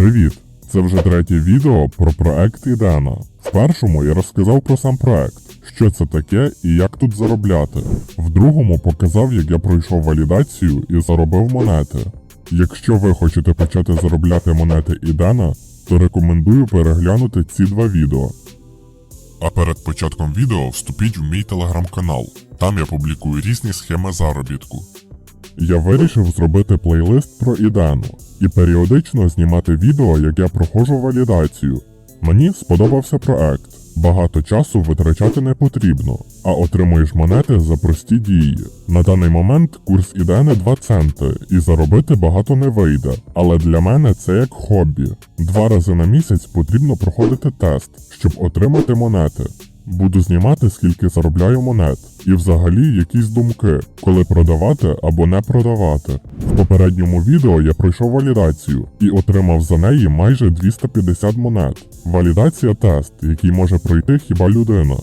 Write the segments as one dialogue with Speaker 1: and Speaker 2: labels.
Speaker 1: Привіт! Це вже третє відео про проект Ідена. В першому я розказав про сам проект, що це таке і як тут заробляти. В другому показав, як я пройшов валідацію і заробив монети. Якщо ви хочете почати заробляти монети Ідена, то рекомендую переглянути ці два відео. А перед початком відео вступіть в мій телеграм-канал. Там я публікую різні схеми заробітку. Я вирішив зробити плейлист про ідену і періодично знімати відео, як я проходжу валідацію. Мені сподобався проект. Багато часу витрачати не потрібно, а отримуєш монети за прості дії. На даний момент курс ідени 2 центи, і заробити багато не вийде. Але для мене це як хобі. Два рази на місяць потрібно проходити тест, щоб отримати монети. Буду знімати, скільки заробляю монет, і взагалі якісь думки, коли продавати або не продавати. В попередньому відео я пройшов валідацію і отримав за неї майже 250 монет. Валідація тест, який може пройти хіба людина.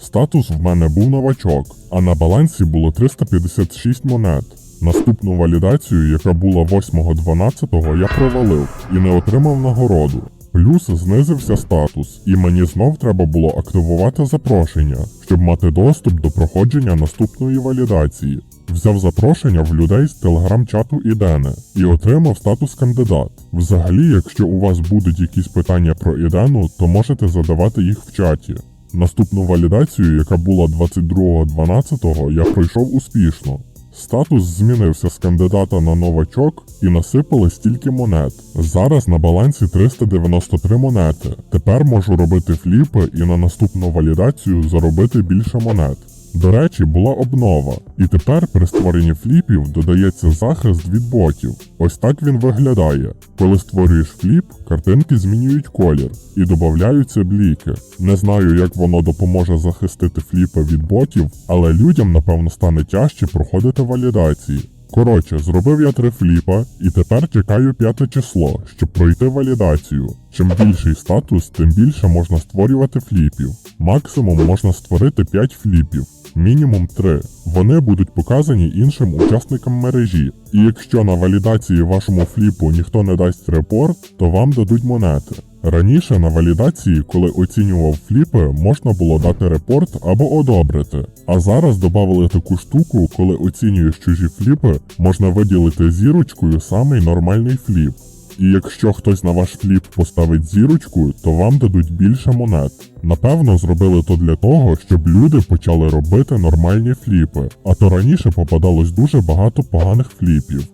Speaker 1: Статус в мене був новачок, а на балансі було 356 монет. Наступну валідацію, яка була 8.12, я провалив і не отримав нагороду. Плюс знизився статус, і мені знов треба було активувати запрошення, щоб мати доступ до проходження наступної валідації. Взяв запрошення в людей з телеграм-чату Ідене і отримав статус кандидат. Взагалі, якщо у вас будуть якісь питання про Ідену, то можете задавати їх в чаті. Наступну валідацію, яка була 22.12, я пройшов успішно. Статус змінився з кандидата на новачок і насипали стільки монет. Зараз на балансі 393 монети. Тепер можу робити фліпи і на наступну валідацію заробити більше монет. До речі, була обнова, і тепер при створенні фліпів додається захист від ботів. Ось так він виглядає. Коли створюєш фліп, картинки змінюють колір і додаються бліки. Не знаю, як воно допоможе захистити фліпи від ботів, але людям, напевно, стане тяжче проходити валідації. Коротше, зробив я три фліпа і тепер чекаю п'яте число, щоб пройти валідацію. Чим більший статус, тим більше можна створювати фліпів. Максимум можна створити 5 фліпів, мінімум 3. Вони будуть показані іншим учасникам мережі. І якщо на валідації вашому фліпу ніхто не дасть репорт, то вам дадуть монети. Раніше на валідації, коли оцінював фліпи, можна було дати репорт або одобрити. А зараз додали таку штуку, коли оцінюєш чужі фліпи, можна виділити зірочкою самий нормальний фліп. І якщо хтось на ваш фліп поставить зірочку, то вам дадуть більше монет. Напевно, зробили то для того, щоб люди почали робити нормальні фліпи, а то раніше попадалось дуже багато поганих фліпів.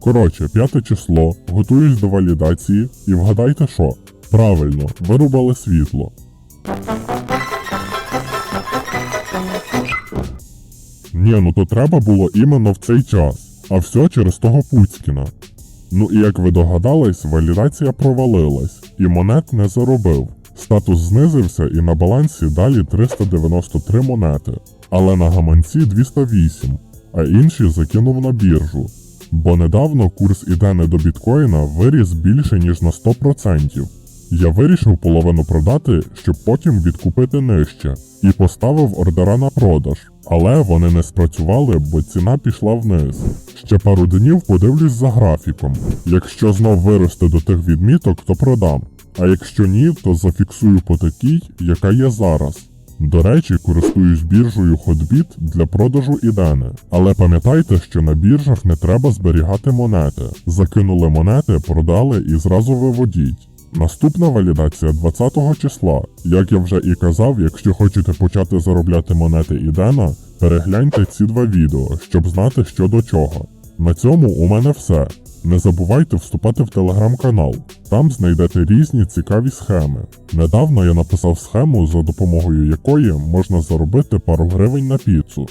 Speaker 1: Коротше, п'яте число, готуюсь до валідації, і вгадайте що? Правильно, вирубали світло. Ні, ну то треба було іменно в цей час, а все через того Пуцькіна. Ну і як ви догадались, валідація провалилась, і монет не заробив. Статус знизився і на балансі далі 393 монети, але на гаманці 208, а інші закинув на біржу. Бо недавно курс ідени до біткоїна виріс більше ніж на 100%. Я вирішив половину продати, щоб потім відкупити нижче, і поставив ордера на продаж. Але вони не спрацювали, бо ціна пішла вниз. Ще пару днів подивлюсь за графіком. Якщо знов виросте до тих відміток, то продам. А якщо ні, то зафіксую по такій, яка є зараз. До речі, користуюсь біржею Hotbit для продажу ідени. Але пам'ятайте, що на біржах не треба зберігати монети. Закинули монети, продали і зразу виводіть. Наступна валідація 20 числа. Як я вже і казав, якщо хочете почати заробляти монети ідена, перегляньте ці два відео, щоб знати, що до чого. На цьому у мене все. Не забувайте вступати в телеграм-канал. Там знайдете різні цікаві схеми. Недавно я написав схему, за допомогою якої можна заробити пару гривень на піцу.